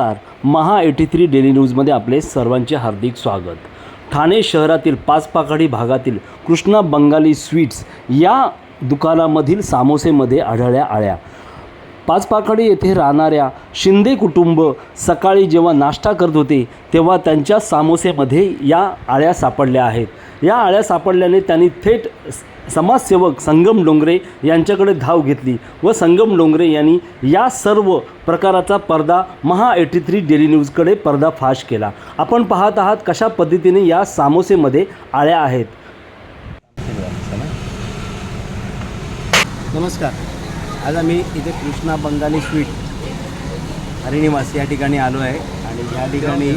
नमस्कार. महा eighty three daily न्यूजमध्ये आपले सर्वांचे हार्दिक स्वागत. ठाणे शहरातील पाचपाखाडी भागातील कृष्णा बंगाली स्वीट्स या दुकानामधील सामोसेमध्ये आढळल्या आळ्या. पाचपाखाडी येथे राहणाऱ्या शिंदे कुटुंब सकाळी जेव्हा नाश्ता करत होते तेव्हा त्यांच्या सामोसेमध्ये या आळ्या सापडल्या आहेत. या आळ्या सापडल्याने त्यांनी थेट स- समाजसेवक संगम डोंगरे यांच्याकडे धाव घेतली व संगम डोंगरे यांनी या सर्व प्रकाराचा पर्दा महा एटी थ्री डेली न्यूजकडे पर्दाफाश केला. आपण पाहत आहात कशा पद्धतीने या सामोसेमध्ये आळ्या आहेत. नमस्कार. आज आम्ही इथे कृष्णा बंगाली स्वीट हरिनिवास या ठिकाणी आलो आहे. आणि या ठिकाणी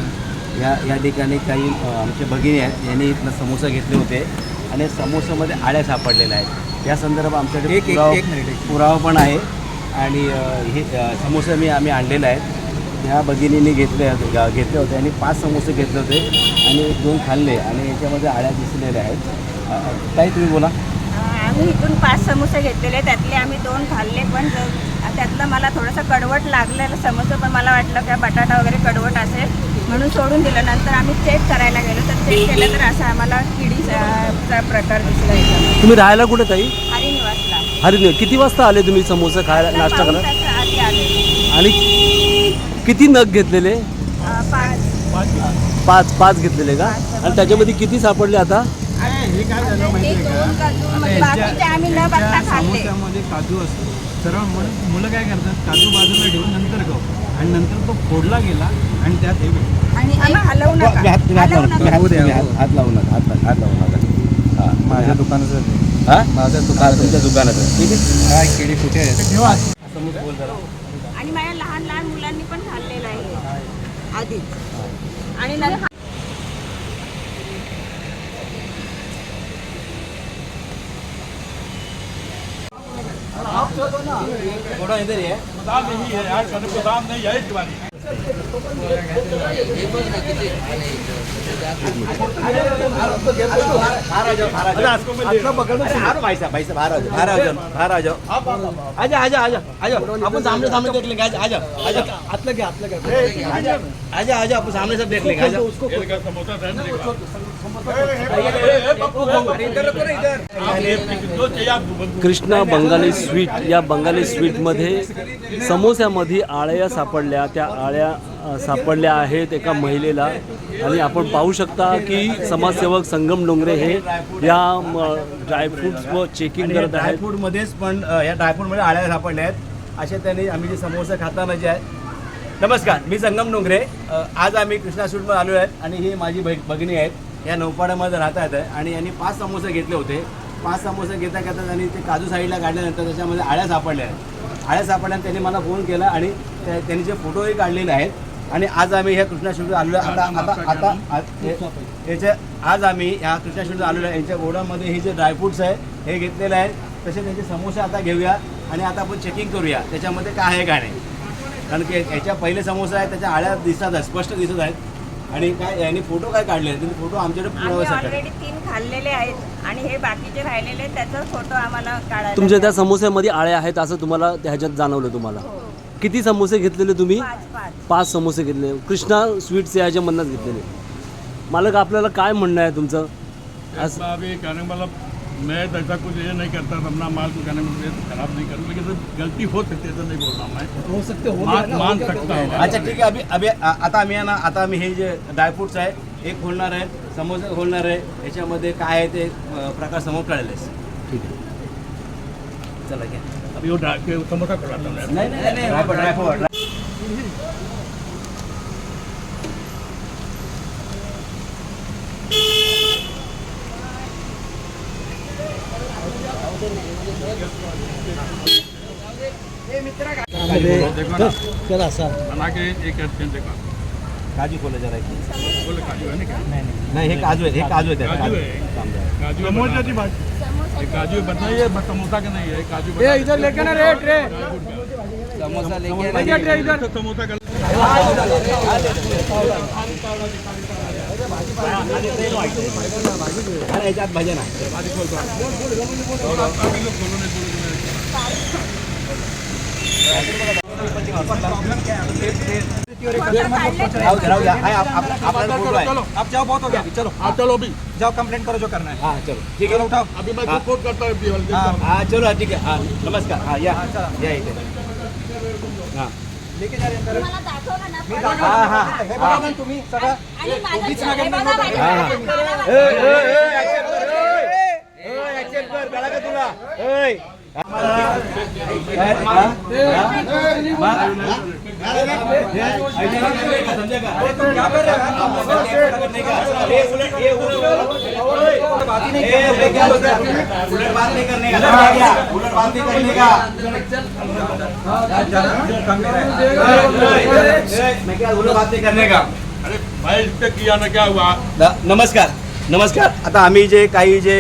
या या ठिकाणी काही आमचे भगिनी आहेत. यांनी इथलं समोसा घेतले होते. आणि समोसामध्ये आळ्या सापडलेल्या आहेत. या संदर्भात आमच्याकडे पुरावा पुरावा पण आहे. आणि हे समोसे मी आम्ही आणलेले आहेत ह्या भगिनींनी घेतले घेतले होते. आणि पाच समोसे घेतले होते. आणि दोन खाल्ले. आणि याच्यामध्ये आळ्या दिसलेल्या आहेत. ताई तुम्ही बोला. आम्ही इथून पाच समोसे घेतलेले त्यातले आम्ही दोन खाल्ले पण त्यातलं मला थोडंसं कडवट लागलेलं समोसा पण मला वाटलं का बटाटा वगैरे कडवट असेल म्हणून सोडून दिलं. नंतर आम्ही चेक करायला गेलो तर चेक केलं तर असं आम्हाला किडीचा प्रकार दिसला तुम्ही राहायला कुठे ताई? हरिनिवासला. अरे किती वाजता आले तुम्ही समोसा खायला नाश्ता करा तास आधी आले. आणि किती नग घेतलेले? पाच. पाच पाच घेतलेले का? आणि त्याच्यामध्ये किती सापडले आता? हे काय झालं माहिती आहे काजू समोस्यामध्ये असतो. सर्व म्हणून मुलं काय करतात? काजू बाजूला ठेवून नंतर खाऊ आणि नंतर तो फोडला गेला आणि त्यात हे. आणि हात लावू नका. हात- लावू नका. हां. माझ्या दुकानाचं हां? माझ्या तुमच्या दुकानाचं ठीक आहे काय केळी कुठे आणि माझ्या लहान लहान मुलांनी पण खाल्लेलं आहे आधीच. आणि नंतर थोडा इधर ये बाहर भाई साहब भाई साहब बाहर आ जाओ बाहर आ जाओ बाहर आ जाओ आजा आजा आजा आजा अपन सामने सामने देख लेंगे आजा आजा आजा हाथ लगे हाथ लगे आजा आजा अपन सामने सब देख लेंगे आजा कृष्णा बंगाली स्वीट या बंगाली स्वीटमध्ये समोस्यामध्ये आळ्या सापडल्या. त्या आळ्या अ, सापडल्या आहेत एका महिलेला. आणि आपण पाहू शकता की समाजसेवक संगम डोंगरे हे या ड्रायफ्रुट्स व चेकिंग आणि करत आहेत. ड्रायफ्रूट मध्येच पण या ड्रायफ्रूटमध्ये आळ्या सापडल्या आहेत. अशा त्यांनी आम्ही जे समोसा खाताना जे आहे नमस्कार मी संगम डोंगरे. आज आम्ही कृष्णा स्वीटमध्ये आलो आहेत आणि ही माझी भगिनी आहेत. या नौपाड्यामध्ये राहतात आहे आणि यांनी पाच समोसे घेतले होते. पाच समोसे घेता घेता त्यांनी ते काजू साईडला काढल्यानंतर त्याच्यामध्ये आळ्या सापडल्या आहेत. आळ्या सापडल्यानंतर त्यांनी मला फोन केला आणि त्या- त्यांनी जे फोटोही काढलेले आहेत. आणि आज आम्ही ह्या कृष्णा स्वीट आलेलो. आता आता आता याच्या आज आम्ही ह्या कृष्णा स्वीट आलेलो आहे. यांच्या गोडामध्ये हे जे ड्रायफ्रुट्स आहे हे घेतलेले आहे तसे त्यांचे समोसे आता घेऊया आणि आता आपण चेकिंग करूया. त्याच्यामध्ये काय आहे काय नाही. कारण की याच्या पहिले समोसा आहे त्याच्या आळ्या दिसतात आहेत स्पष्ट दिसत आहेत. आणि काय यांनी फोटो काय काढले? आहेत त्यांनी फोटो आमच्याकडे आम्ही पुराव्यासाठी ऑलरेडी तीन खाल्लेले आहेत आणि हे बाकीचे राहिलेले त्याचा फोटो आम्हाला काढायला तुमच्या त्या. समोस्यामध्ये आळ्या आहेत असं तुम्हाला ह्याच्यात जाणवलं तुम्हाला? किती समोसे घेतलेले तुम्ही? पाच पाच. पाच समोसे घेतले. कृष्णा स्वीट्स याच्या मधनच घेतलेले. मालक आपल्याला काय म्हणणं आहे तुमचं? कहने वाला मैं तो ऐसा कुछ ये नहीं करता अपना माल को कहने में खराब नहीं करूँ लेकिन गलती हो सकती है तो नहीं बोल रहा मैं। हो सकते हो मान, मान सकता हूँ अच्छा ठीक आहे अभि अभि आता आम्ही आहे ना आता आम्ही हे जे ड्रायफ्रुट्स आहे एक खोलणार आहे समोसा खोलणार आहे याच्यामध्ये काय आहे ते अ, प्रकार समोर कळेल ठीक आहे. चला घ्या. अभी वो ड्रा- के समोसा खुलाता हूँ मैं। नाही नाही नाही ड्रायफ्रूट ड्रायफ्रूट देखो ना चला सर बना के एक देखा काजू खोला जरा एक. काजू है ना क्या नाही हे काजू हे काजू त्यात, काजू जरा. काजू समोसा की बात ये काजू बताइए समोसा का नहीं है काजू ये इधर लेके ना रे समोसा लेके इधर समोसा का हाय, आप- हैं जाओ बहुत हो अभी चलो हाँ चलो अभी जाओ कंप्लेंट करो जो करना है हा चलो ठीक आहे उठाव अभी मैं हाँ। करता हूँ हाँ। हा चलो ठीक आहे हा नमस्कार हा या हाँ, चला. हा लेके जा रहे हैं अंदर मला दाखवलं ना. हा, हा. हे आणि माझं हे बघा हा, हा. कानाला- ए, ए, ए, action कर, ए. ए, कर, कळलं का तुला ए. क्या अरे भाई किया ना क्या हुआ नमस्कार. नमस्कार. आता आम्ही जे काही जे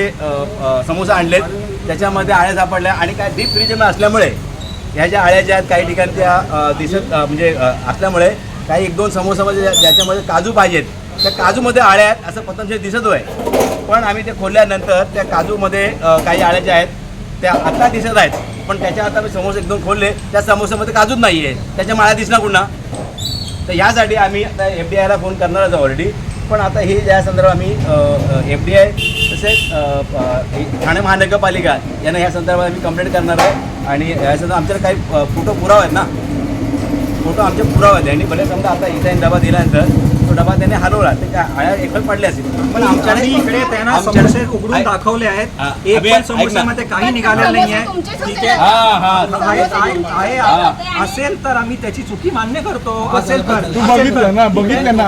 समोसा आणलेत त्याच्यामध्ये आळ्या सापडल्या आणि काय डीप फ्रीजमध्ये असल्यामुळे ह्या ज्या आळ्या ज्या आहेत काही ठिकाणी त्या दिसत म्हणजे असल्यामुळे काही एक दोन समोसामध्ये ज्या- ज्याच्यामध्ये काजू पाहिजेत त्या काजूमध्ये आळ्या आहेत असं पतंजली दिसत आहे पण आम्ही ते खोलल्यानंतर त्या काजूमध्ये काही आळ्या ज्या आहेत त्या आता दिसत आहेत. पण त्याच्या आता मी समोसे एक दोन खोलले त्या समोसामध्ये काजूच नाही आहे त्याच्या माळ्या दिसणार पुन्हा. तर यासाठी आम्ही आता एफ डी आयला फोन करणारच ऑलरेडी पण आता हे या संदर्भात आम्ही एफ डी आय तसेच ठाणे महानगरपालिका यांना या संदर्भात आम्ही कंप्लेंट करणार आहे आणि या संदर्भात आमच्याकडे काही फोटो पुरावा आहेत ना. फोटो आमचे पुरावा आहेत. आणि भले समजा आता इथे अहमदाबाद दिल्यानंतर डबा त्याने हलवला ते काय आळ्या एकच पडल्या असतील. पण आमच्याकडे आम्ही इकडे त्यांना आमच्याकडे- समोसे उघडून दाखवले आहेत. एक पण. समोस्यामध्ये काही निघालेलं नाही आहे? हा हा. असेल तर आम्ही त्याची चुकी मान्य करतो. असेल तर. असेल तर. ना बघितलं ना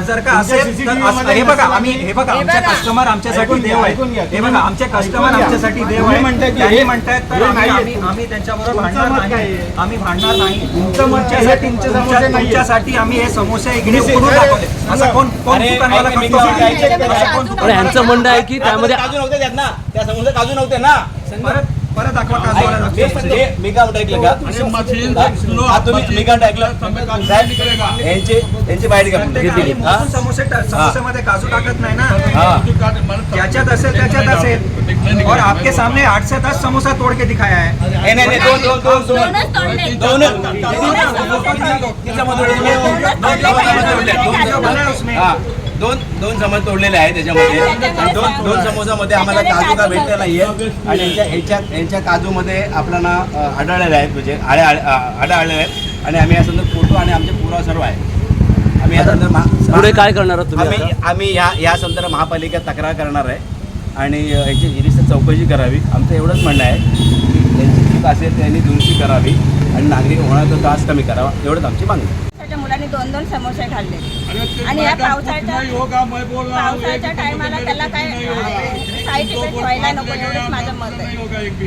जर का असेल तर हे बघा आम्ही हे बघा हे आमचे. कस्टमर आमच्यासाठी देव. आहे हे बघा आमचे कस्टमर आमच्यासाठी देव आहे म्हणताय की त्यांनी हे- म्हणतायत तर हे आम्ही त्यांच्याबरोबर भांडणार नाही? आम्ही भांडणार नाही. तुमच्यासाठी. तुमच्यासाठी आम्ही हे समोसे इकडे तुम्ही उघडून दाखवले असं कोण कोण अरे, दुकानवाला ऐक, मी करतो? काय- काय check करा. असं कोण पण ह्यांचं म्हणणं आहे की त्यामध्ये काजू नव्हते त्यात ना त्या समोसे काजू नव्हते ना परत परत दाखवा मी काय ऐकलं का? तुम्ही मी काय ऐकलं यांची यांची समोसे समोसेमध्ये काजू टाकत नाही ना? हा. असेल त्याच्यात असेल. और आपके सामने आठ से दस समोसा तोड़ के दिखाया है. नाही दोन दोन दोन दोन. दोनच तोडले. दोन दोन समोसे तोडलेले आहेत त्याच्यामध्ये दोन दोन समोसामध्ये आम्हाला काजू का भेटले नाहीये. आणि यांच्या यांच्या यांच्या काजूमध्ये आपल्याला आढळलेले आहेत म्हणजे आळे आळे- अ, आढळ आलेले आहेत. आणि आम्ही या संदर्भात फोटो आणि आमचे पुरावा सर्व आहे आम्ही या संदर्भात पुढे काय करणार आहात तुम्ही आम्ही? आम्ही या या संदर्भात महापालिकेत तक्रार करणार आहे. आणि याची निरीक्षण चौकशी करावी. आमचं एवढंच म्हणणं आहे की यांची चूक असेल त्यांनी दुरुस्ती करावी. आणि नागरिक होण्याचा त्रास कमी करावा. एवढंच आमची मागणी आहे. मुलांनी दोन दोन समोसे खाल्ले. आणि या पावसाळ्याच्या पावसाळ्याच्या टायमाला त्याला काय साईड इफेक्ट व्हायला नको एवढंच माझं मत आहे.